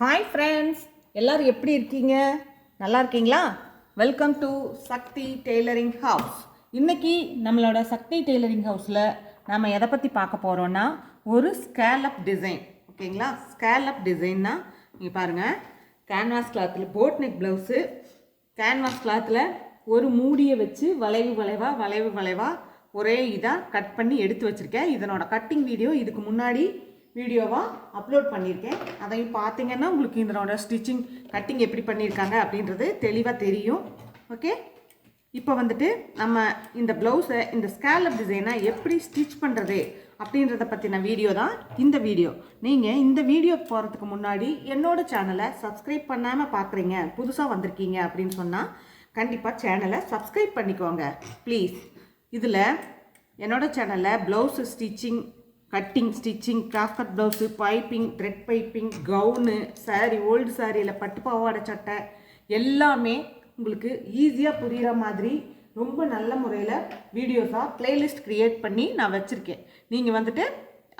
Hi friends எல்லோரும் எப்படி இருக்கீங்க? நல்லா இருக்கீங்களா? Welcome to Sakthi tailoring house இன்றைக்கி நம்மளோட சக்தி டெய்லரிங் ஹவுஸில் நம்ம எதை பற்றி பார்க்க போகிறோன்னா ஒரு ஸ்கேலப் டிசைன் ஓகேங்களா ஸ்கேலப் டிசைன்னா நீங்கள் பாருங்கள் கேன்வாஸ் கிளாத்தில் போட் நெக் ப்ளவுஸு கேன்வாஸ் கிளாத்தில் ஒரு மூடியை வச்சு வளைவு வளைவாக வளைவு வளைவாக ஒரே இதாக கட் பண்ணி எடுத்து வச்சுருக்கேன். இதனோட கட்டிங் வீடியோ இதுக்கு முன்னாடி வீடியோவாக அப்லோட் பண்ணியிருக்கேன். அதையும் பார்த்தீங்கன்னா உங்களுக்கு இதனோட ஸ்டிச்சிங் கட்டிங் எப்படி பண்ணியிருக்காங்க அப்படின்றது தெளிவாக தெரியும். ஓகே இப்போ வந்துட்டு நம்ம இந்த ப்ளவுஸை இந்த ஸ்கேலப் டிசைனை எப்படி ஸ்டிச் பண்ணுறது அப்படின்றத பற்றின வீடியோ தான் இந்த வீடியோ. நீங்கள் இந்த வீடியோ போகிறதுக்கு முன்னாடி என்னோடய சேனலை சப்ஸ்கிரைப் பண்ணாமல் பார்க்குறீங்க புதுசாக வந்திருக்கீங்க அப்படின்னு சொன்னால் கண்டிப்பாக சேனலை சப்ஸ்கிரைப் பண்ணிக்கோங்க. ப்ளீஸ் இதில் என்னோடய சேனலில் blouse stitching cutting stitching craft blouse piping thread piping gown sari old சாரியில் பட்டு பாவாடை சட்டை எல்லாமே உங்களுக்கு ஈஸியாக புரிகிற மாதிரி ரொம்ப நல்ல முறையில் வீடியோஸாக பிளேலிஸ்ட் க்ரியேட் பண்ணி நான் வச்சுருக்கேன். நீங்கள் வந்துட்டு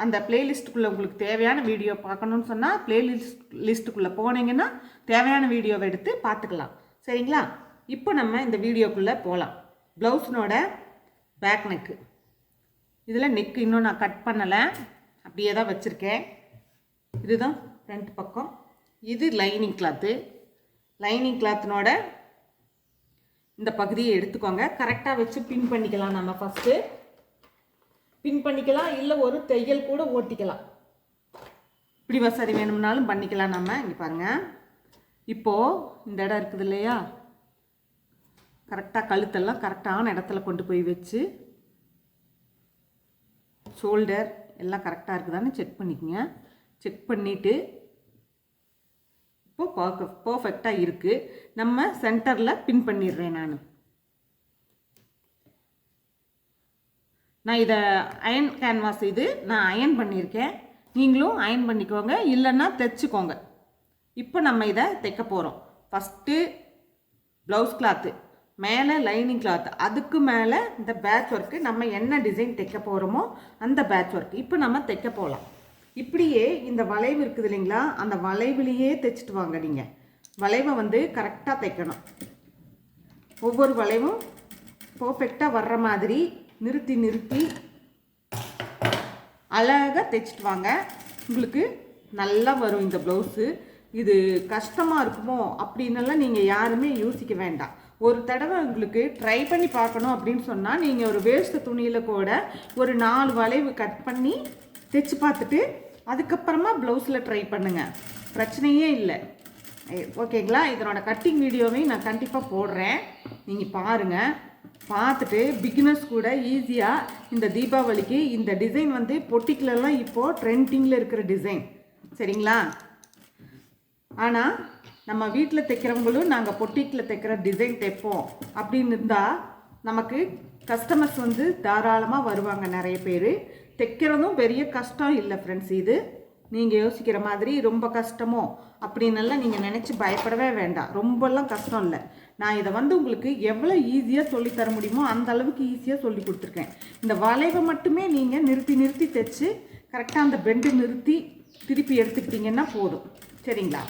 அந்த பிளேலிஸ்ட்டுக்குள்ளே உங்களுக்கு தேவையான வீடியோ பார்க்கணுன்னு சொன்னால் பிளேலிஸ்ட் லிஸ்ட்டுக்குள்ளே போனீங்கன்னா தேவையான வீடியோவை எடுத்து பார்த்துக்கலாம். சரிங்களா? இப்போ நம்ம இந்த வீடியோக்குள்ளே போகலாம் ப்ளவுஸ்னோட பேக் நெக்கு இதில் நெக் இன்னும் நான் கட் பண்ணலை. அப்படியே தான் வச்சுருக்கேன். இதுதான் ஃப்ரண்ட் பக்கம். இது லைனிங் கிளாத்து லைனிங் கிளாத்தினோட இந்த பகுதியை எடுத்துக்கோங்க. கரெக்டாக வச்சு பின் பண்ணிக்கலாம் நம்ம ஃபஸ்ட்டு பின் பண்ணிக்கலாம் இல்லை ஒரு தையல் கூட ஓட்டிக்கலாம். இப்படி வசதி வேணும்னாலும் பண்ணிக்கலாம் நம்ம. இங்கே பாருங்கள் இப்போது இந்த இடம் இருக்குது இல்லையா? கரெக்டாக கழுத்தெல்லாம் கரெக்டான இடத்துல கொண்டு போய் வச்சு ஷோல்டர் எல்லாம் கரெக்டாக இருக்குதான்னு செக் பண்ணிக்கோங்க. செக் பண்ணிவிட்டு இப்போது பார்க்க பர்ஃபெக்டாக இருக்குது நம்ம சென்டரில் பின் பண்ணிடுறேன் நான். நான் இதை அயன் கேன்வாஸ் இது நான் அயன் பண்ணியிருக்கேன். நீங்களும் அயன் பண்ணிக்கோங்க. இல்லைன்னா தைச்சிக்கோங்க. இப்போ நம்ம இதை தைக்க போகிறோம் ஃபஸ்ட்டு ப்ளவுஸ் கிளாத்து மேலே லைனிங் கிளாத் அதுக்கு மேலே இந்த பேட்ச் ஒர்க்கு நம்ம என்ன டிசைன் தைக்க போகிறோமோ அந்த பேட்ச் ஒர்க் இப்போ நம்ம தைக்க போகலாம் இப்படியே இந்த வளைவு இருக்குது இல்லைங்களா? அந்த வளைவுலேயே தைச்சிட்டு வாங்க நீங்கள் வளைவை வந்து கரெக்டாக தைக்கணும். ஒவ்வொரு வளைவும் பர்ஃபெக்டாக வர்ற மாதிரி நிறுத்தி நிறுத்தி அழகாக தைச்சிட்டு வாங்க. உங்களுக்கு நல்லா வரும் இந்த ப்ளவுஸு இது கஷ்டமாக இருக்குமோ அப்படின்னெல்லாம் நீங்கள் யாருமே யோசிக்க வேண்டாம். ஒரு தடவை உங்களுக்கு ட்ரை பண்ணி பார்க்கணும் அப்படின்னு சொன்னால் நீங்கள் ஒரு வேஸ்ட் துணியில் கூட ஒரு நாலு வளைவு கட் பண்ணி தைச்சு பார்த்துட்டு அதுக்கப்புறமா ப்ளவுஸில் ட்ரை பண்ணுங்கள் பிரச்சனையே இல்லை. ஓகேங்களா இதனோட கட்டிங் வீடியோவையும் நான் கண்டிப்பாக போடுறேன். நீங்கள் பாருங்கள் பார்த்துட்டு பிகினர்ஸ் கூட ஈஸியாக இந்த தீபாவளிக்கு இந்த டிசைன் வந்து பொட்டிக்குலர்லாம் இப்போது ட்ரெண்டிங்கில் இருக்கிற டிசைன் சரிங்களா? ஆனால் நம்ம வீட்டில் தைக்கிறவங்களும் நாங்கள் பொட்டிக்கில் தைக்கிற டிசைன் தைப்போம். அப்படின்னு இருந்தால் நமக்கு கஸ்டமர்ஸ் வந்து தாராளமாக வருவாங்க நிறைய பேர். தைக்கிறதும் பெரிய கஷ்டம் இல்லை ஃப்ரெண்ட்ஸ் இது நீங்கள் யோசிக்கிற மாதிரி ரொம்ப கஷ்டமோ அப்படின்னெல்லாம் நீங்கள் நினச்சி பயப்படவே வேண்டாம். ரொம்பலாம் கஷ்டம் இல்லை. நான் இதை வந்து உங்களுக்கு எவ்வளோ ஈஸியாக சொல்லித் தர முடியுமோ அந்த அளவுக்கு ஈஸியாக சொல்லி கொடுத்துருக்கேன். இந்த வளைவை மட்டுமே நீங்கள் நிறுத்தி நிறுத்தி தைச்சி கரெக்டாக அந்த பெண்டு நிறுத்தி திருப்பி எடுத்துக்கிட்டிங்கன்னா போதும். சரிங்களா?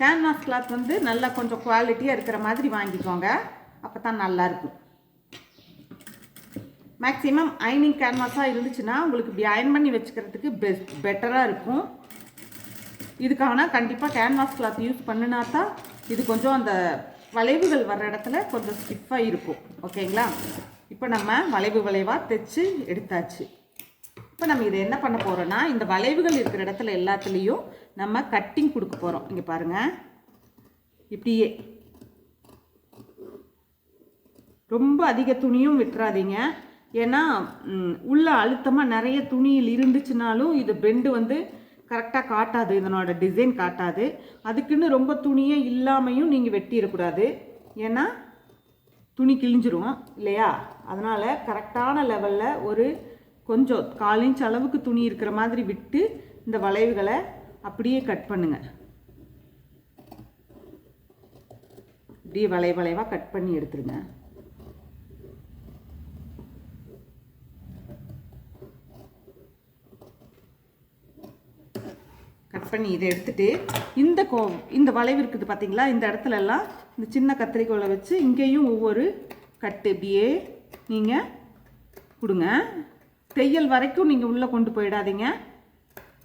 கேன்வாஸ் கிளாத் வந்து நல்லா கொஞ்சம் குவாலிட்டியாக இருக்கிற மாதிரி வாங்கிக்கோங்க. அப்போ தான் நல்லாயிருக்கும் மேக்ஸிமம் ஐனிங் கேன்வாஸாக இருந்துச்சுன்னா உங்களுக்கு இப்படி அயன் பண்ணி வச்சுக்கிறதுக்கு பெஸ்ட் பெட்டராக இருக்கும். இதுக்கான கண்டிப்பாக கேன்வாஸ் கிளாத் யூஸ் பண்ணினா தான் இது கொஞ்சம் அந்த வளைவுகள் வர்ற இடத்துல கொஞ்சம் ஸ்டிஃபாக இருக்கும். ஓகேங்களா இப்போ நம்ம வளைவு வளைவாக தைச்சு எடுத்தாச்சு. இப்போ நம்ம இதை என்ன பண்ண போகிறோன்னா இந்த வளைவுகள் இருக்கிற இடத்துல எல்லாத்துலேயும் நம்ம கட்டிங் கொடுக்க போகிறோம் இங்கே பாருங்கள் இப்படியே. ரொம்ப அதிக துணியும் விட்டுறாதீங்க. ஏன்னா உள்ள அழுத்தமாக நிறைய துணியில் இருந்துச்சுனாலும் இது பெண்டு வந்து கரெக்டாக காட்டாது. இதனோட டிசைன் காட்டாது. அதுக்குன்னு ரொம்ப துணியே இல்லாமையும் நீங்கள் வெட்டிடக்கூடாது. ஏன்னா துணி கிழிஞ்சிரும் இல்லையா? அதனால் கரெக்டான லெவலில் ஒரு கொஞ்சம் கால் இன்ச் அளவுக்கு துணி இருக்கிற மாதிரி விட்டு இந்த வளைவுகளை அப்படியே கட் பண்ணுங்கள் இப்படியே வளை வளைவாக கட் பண்ணி எடுத்துருங்க. கட் பண்ணி இதை எடுத்துகிட்டு இந்த கோ இந்த வளைவு இருக்குது பார்த்தீங்களா இந்த இடத்துலலாம் இந்த சின்ன கத்திரிக்கோலை வச்சு இங்கேயும் ஒவ்வொரு கட்டு இப்படியே நீங்கள் கொடுங்க. தையல் வரைக்கும் நீங்கள் உள்ளே கொண்டு போயிடாதீங்க.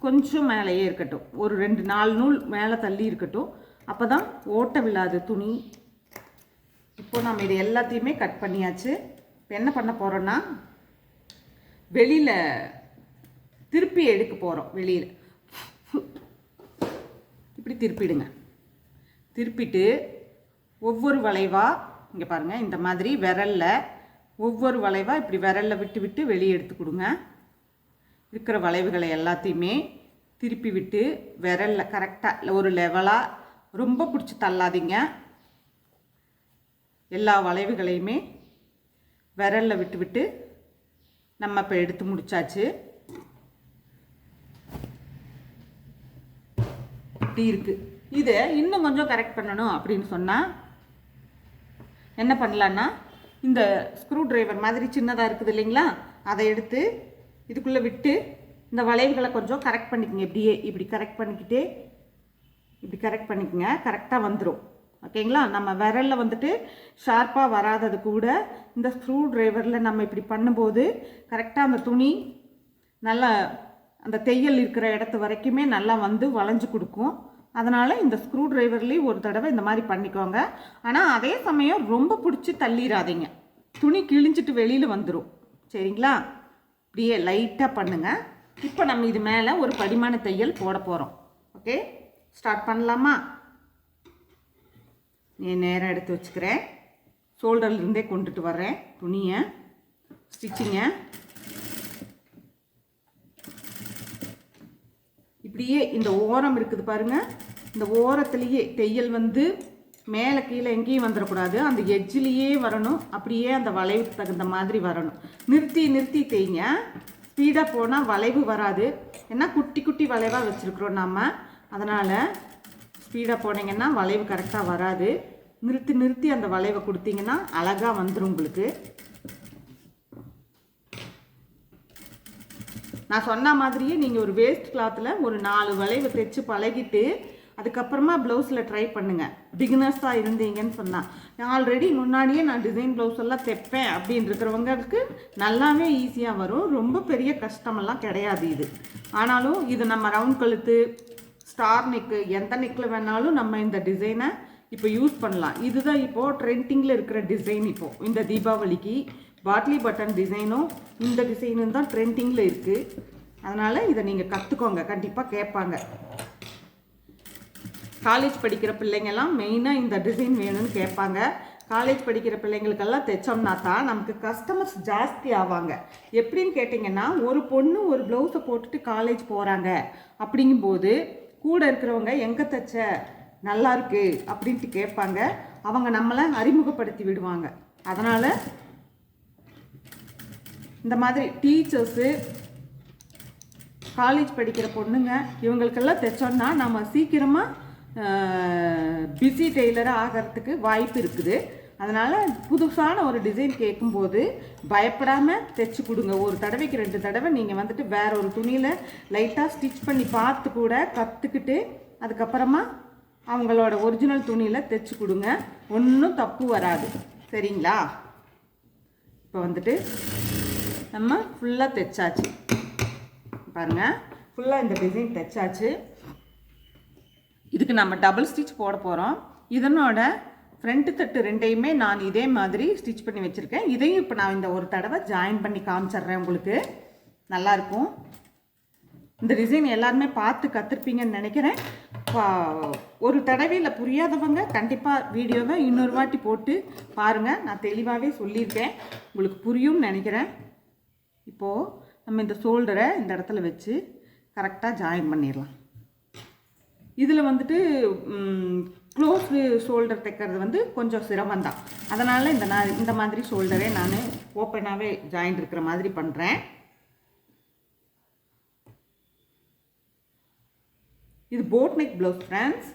கொஞ்சம் மேலேயே இருக்கட்டும். ஒரு ரெண்டு நாலு நூல் மேலே தள்ளி இருக்கட்டும். அப்போ தான் ஓட்ட விழாது துணி. இப்போ நம்ம இது எல்லாத்தையுமே கட் பண்ணியாச்சு. இப்போ என்ன பண்ண போகிறோன்னா வெளியில் திருப்பி எடுக்க போகிறோம் வெளியில். இப்படி திருப்பிடுங்க. திருப்பிட்டு ஒவ்வொரு வளைவாக இங்கே பாருங்கள் இந்த மாதிரி விரலில் ஒவ்வொரு வளைவாக இப்படி விரலில் விட்டு விட்டு வெளியே எடுத்து கொடுங்க. இருக்கிற வளைவுகளை எல்லாத்தையுமே திருப்பி விட்டு விரலில் கரெக்டாக ஒரு லெவலாக ரொம்ப பிடிச்சி தள்ளாதீங்க. எல்லா வளைவுகளையுமே விரலில் விட்டு விட்டு நம்ம இப்போ எடுத்து முடிச்சாச்சு. இப்படி இருக்கு. இதை இன்னும் கொஞ்சம் கரெக்ட் பண்ணணும் அப்படின்னு சொன்னால் என்ன பண்ணலான்னா இந்த ஸ்க்ரூ டிரைவர் மாதிரி சின்னதாக இருக்குது இல்லைங்களா? அதை எடுத்து இதுக்குள்ளே விட்டு இந்த வளைவுகளை கொஞ்சம் கரெக்ட் பண்ணிக்கங்க. இப்படியே இப்படி கரெக்ட் பண்ணிக்கிட்டே இப்படி கரெக்ட் பண்ணிக்கோங்க. கரெக்டாக வந்துடும் ஓகேங்களா? நம்ம விரலில் வந்துட்டு ஷார்ப்பாக வராதது கூட இந்த ஸ்க்ரூ டிரைவரில் நம்ம இப்படி பண்ணும்போது கரெக்டாக அந்த துணி நல்லா அந்த தையல் இருக்கிற இடத்து வரைக்குமே நல்லா வந்து வளைஞ்சு கொடுக்கும். அதனால் இந்த ஸ்க்ரூ டிரைவர்லேயும் ஒரு தடவை இந்த மாதிரி பண்ணிக்கோங்க. ஆனால் அதே சமயம் ரொம்ப பிடிச்சி தள்ளிடாதீங்க துணி கிழிஞ்சிட்டு வெளியில் வந்துடும் சரிங்களா? இப்படியே லைட்டாக பண்ணுங்கள் இப்போ நம்ம இது மேலே ஒரு படிமான தையல் போட போகிறோம் ஓகே? ஸ்டார்ட் பண்ணலாமா? நீ நேரம் எடுத்து வச்சுக்கிறேன். ஷோல்டர்லேருந்தே கொண்டுட்டு வர்றேன் துணியை. ஸ்டிச்சிங்கை இப்படியே இந்த ஓரம் இருக்குது பாருங்க. இந்த ஓரத்துலேயே தையல் வந்து மேலே கீழே எங்கேயும் வந்துடக்கூடாது. அந்த எஜ்ஜிலேயே வரணும். அப்படியே அந்த வளைவுக்கு தகுந்த மாதிரி வரணும். நிறுத்தி நிறுத்தி தேய்ங்க. ஸ்பீடாக போனால் வளைவு வராது. ஏன்னா குட்டி குட்டி வளைவாக வச்சுருக்குறோம் நாம். அதனால் ஸ்பீடாக போனீங்கன்னா வளைவு கரெக்டாக வராது. நிறுத்தி நிறுத்தி அந்த வளைவை கொடுத்தீங்கன்னா அழகாக வந்துடும் உங்களுக்கு. நான் சொன்ன மாதிரியே நீங்கள் ஒரு வேஸ்ட் கிளாத்தில் ஒரு நாலு வளைவு தைச்சு பழகிட்டு அதுக்கப்புறமா ப்ளவுஸில் ட்ரை பண்ணுங்கள் பிகினர்ஸாக இருந்தீங்கன்னு சொன்னால் நான் ஆல்ரெடி முன்னாடியே நான் டிசைன் ப்ளவுஸ் எல்லாம் தைப்பேன் அப்படின்னு இருக்கிறவங்களுக்கு நல்லாவே ஈஸியாக வரும். ரொம்ப பெரிய கஷ்டமெல்லாம் கிடையாது இது. ஆனாலும் இது நம்ம ரவுண்ட் கழுத்து ஸ்டார் நெக்கு எந்த நெக்கில் வேணாலும் நம்ம இந்த டிசைனை இப்போ யூஸ் பண்ணலாம். இதுதான் இப்போது ட்ரெண்டிங்கில் இருக்கிற டிசைன் இப்போது இந்த தீபாவளிக்கு பாட்லி பட்டன் டிசைனும் இந்த டிசைனும் தான் ட்ரெண்டிங்கில் இருக்குது அதனால் இதை நீங்கள் கற்றுக்கோங்க கண்டிப்பாக கேட்பாங்க. காலேஜ் படிக்கிற பிள்ளைங்கெல்லாம் மெயினாக இந்த டிசைன் வேணும்னு கேட்பாங்க. காலேஜ் படிக்கிற பிள்ளைங்களுக்கெல்லாம் தைச்சோம்னா தான் நமக்கு கஸ்டமர்ஸ் ஜாஸ்தி ஆவாங்க. எப்படின்னு கேட்டிங்கன்னா ஒரு பொண்ணு ஒரு ப்ளவுஸை போட்டுட்டு காலேஜ் போகிறாங்க அப்படிங்கும்போது கூட இருக்கிறவங்க எங்கே தைச்ச? நல்லா இருக்கு. அப்படின்ட்டு கேட்பாங்க. அவங்க நம்மளை அறிமுகப்படுத்தி விடுவாங்க. அதனால் இந்த மாதிரி டீச்சர்ஸு காலேஜ் படிக்கிற பொண்ணுங்க இவங்களுக்கெல்லாம் தைச்சோன்னா நம்ம சீக்கிரமாக பிஸி டெய்லராக ஆகிறதுக்கு வாய்ப்பு இருக்குது. அதனால் புதுசான ஒரு டிசைன் கேட்கும்போது பயப்படாமல் தைச்சி கொடுங்க. ஒரு தடவைக்கு ரெண்டு தடவை நீங்கள் வந்துட்டு வேற ஒரு துணியில் லைட்டாக ஸ்டிச் பண்ணி பார்த்து கூட கற்றுக்கிட்டு அதுக்கப்புறமா அவங்களோட ஒரிஜினல் துணியில் தைச்சி கொடுங்க. ஒன்றும் தப்பு வராது. சரிங்களா? இப்போ வந்துட்டு நம்ம ஃபுல்லாக தைச்சாச்சு. பாருங்கள் ஃபுல்லாக இந்த டிசைன் தைச்சாச்சு. இதுக்கு நம்ம டபுள் ஸ்டிச் போட போகிறோம் இதனோட ஃப்ரண்ட் தட்டு ரெண்டையுமே நான் இதே மாதிரி ஸ்டிச் பண்ணி வச்சுருக்கேன். இதையும் இப்போ நான் இந்த ஒரு தடவை ஜாயின் பண்ணி காமிச்சிட்றேன் உங்களுக்கு. நல்லாயிருக்கும் இந்த டிசைன் எல்லாருமே பார்த்து கற்றுருப்பீங்கன்னு நினைக்கிறேன். பா- ஒரு தடவையில் புரியாதவங்க கண்டிப்பாக வீடியோவை இன்னொரு வாட்டி போட்டு பாருங்கள் நான் தெளிவாகவே சொல்லியிருக்கேன். உங்களுக்கு புரியும்னு நினைக்கிறேன். இப்போது நம்ம இந்த ஷோல்டரை இந்த இடத்துல வச்சு கரெக்டாக ஜாயின் பண்ணிடலாம். இதில் வந்துட்டு க்ளோஸ் ஷோல்டர் தைக்கிறது வந்து கொஞ்சம் சிரமம் தான் அதனால் இந்த நான் இந்த மாதிரி ஷோல்டரே நான் ஓப்பனாகவே ஜாயின் இருக்கிற மாதிரி பண்ணுறேன் இது போட் நெக் ப்ளவுஸ் ஃப்ரெண்ட்ஸ்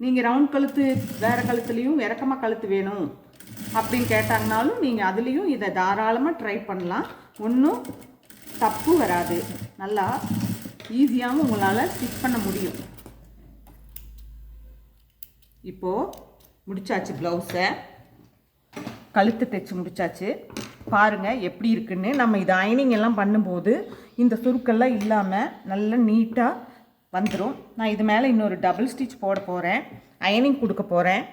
நீங்கள் ரவுண்ட் கழுத்து வேறு கழுத்துலேயும் இறக்கமாக கழுத்து வேணும். அப்படின்னு கேட்டாங்கனாலும் நீங்கள் அதுலேயும் இதை தாராளமாக ட்ரை பண்ணலாம். ஒன்றும் தப்பு வராது. நல்லா ஈஸியாகவும் உங்களால் ஸ்டிச் பண்ண முடியும். இப்போது முடிச்சாச்சு ப்ளவுஸை கழுத்து தைச்சு முடிச்சாச்சு. பாருங்கள் எப்படி இருக்குன்னு. நம்ம இது அயனிங் எல்லாம் பண்ணும்போது இந்த சுருக்கெல்லாம் இல்லாமல் நல்லா நீட்டாக வந்துடும் நான் இது மேலே இன்னொரு டபுள் ஸ்டிச் போட போகிறேன் அயனிங் கொடுக்க போகிறேன்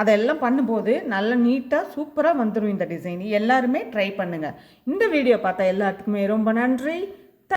அதெல்லாம் பண்ணும்போது நல்லா நீட்டாக சூப்பராக வந்துடும் இந்த டிசைன் எல்லாருமே ட்ரை பண்ணுங்கள் இந்த வீடியோ பார்த்தா எல்லாத்துக்குமே ரொம்ப நன்றி.